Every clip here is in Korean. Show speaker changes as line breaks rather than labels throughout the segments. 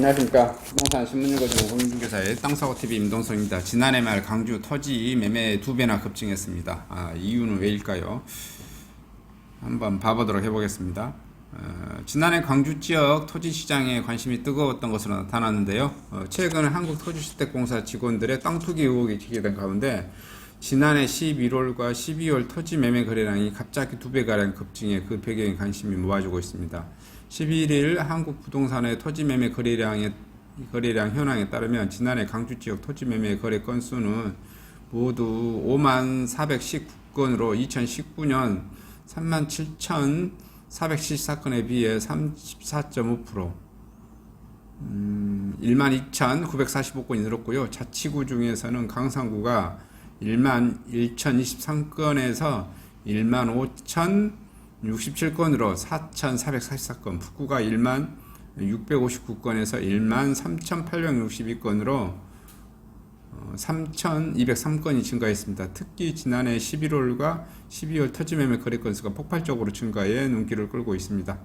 안녕하십니까. 부동산 신문연구소 홍준교사의 땅사고TV 임동성입니다. 지난해 말 강주 토지 매매 두 배나 급증했습니다. 아, 이유는 왜일까요? 한번 봐보도록 해보겠습니다. 어, 지난해 광주 지역 토지 시장에 관심이 뜨거웠던 것으로 나타났는데요. 어, 최근 한국 토지주택공사 직원들의 땅 투기 의혹이 제기된 가운데 지난해 11월과 12월 토지 매매 거래량이 갑자기 두 배가량 급증해 그 배경에 관심이 모아지고 있습니다. 11일 한국 부동산의 토지 매매 거래량의 거래량 현황에 따르면 지난해 강주 지역 토지 매매 거래 건수는 모두 5만 419건으로 2019년 3만 7,474건에 비해 34.5% 음, 1만 2,945건이 늘었고요. 자치구 중에서는 강상구가 1만 1,023건에서 1만 5,067건으로 4,444건, 북구가 1만 659건에서 1만 3,862건으로 3,203건이 증가했습니다. 특히 지난해 11월과 12월 토지 매매 거래 건수가 폭발적으로 증가해 눈길을 끌고 있습니다.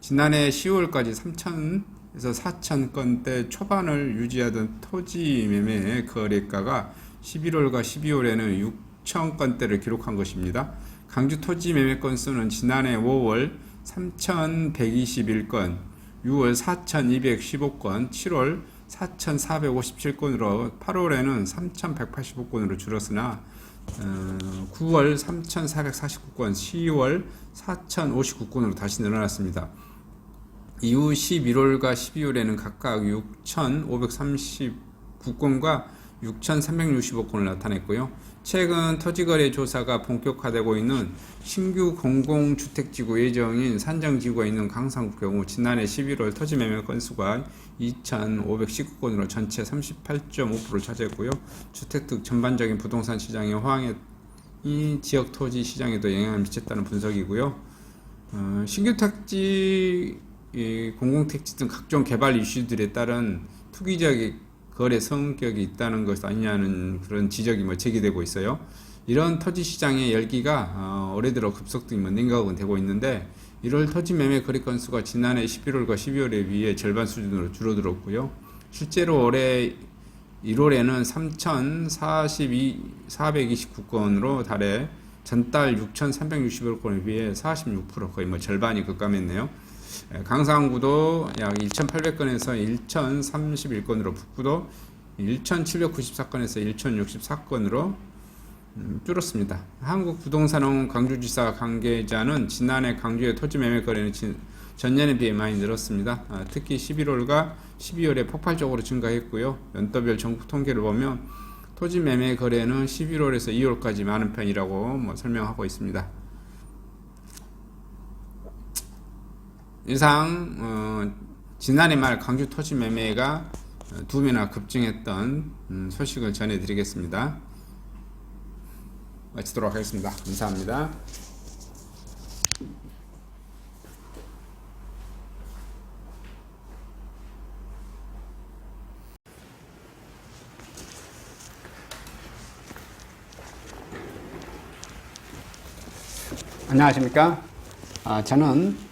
지난해 10월까지 3,000에서 4,000건대 초반을 유지하던 토지 매매 거래가가 11월과 12월에는 6,000건대를 기록한 것입니다. 강주 토지 매매 건수는 지난해 5월 3,121건, 6월 4,215건, 7월 4,457건으로 8월에는 3,185건으로 줄었으나 어, 9월 3,449건, 10월 4,059건으로 다시 늘어났습니다. 이후 11월과 12월에는 각각 6,539건과 6,365건을 나타냈고요. 최근 토지거래 조사가 본격화되고 있는 신규 공공주택지구 예정인 산정지구가 있는 강상구 경우 지난해 11월 토지 매매 건수가 2,519건으로 전체 38.5%를 차지했고요. 주택 등 전반적인 부동산 시장의 호황에 이 지역 토지 시장에도 영향을 미쳤다는 분석이고요. 어, 신규 택지, 이 공공택지 등 각종 개발 이슈들에 따른 투기적 거래 성격이 있다는 것 아니냐는 그런 지적이 뭐 제기되고 있어요. 이런 토지 시장의 열기가 어, 올해 들어 급속도로 뭐 냉각은 되고 있는데 1월 토지 매매 거래 건수가 지난해 11월과 12월에 비해 절반 수준으로 줄어들었고요. 실제로 올해 1월에는 3,042, 429건으로 달해 전달 6,360건에 비해 46% 거의 뭐 절반이 급감했네요. 예, 강상구도 약 2,800건에서 1,031건으로 북구도 1,794건에서 1,064건으로 음, 줄었습니다. 한국부동산원 강주지사 관계자는 지난해 강주의 토지 매매 거래는 전년에 비해 많이 늘었습니다. 아, 특히 11월과 12월에 폭발적으로 증가했고요. 연도별 전국 통계를 보면 토지 매매 거래는 11월에서 2월까지 많은 편이라고 뭐 설명하고 있습니다. 이상 어, 지난해 말 강주 토지 매매가 어, 두 배나 급증했던 음, 소식을 전해드리겠습니다. 마치도록 하겠습니다. 감사합니다. 안녕하십니까? 아, 저는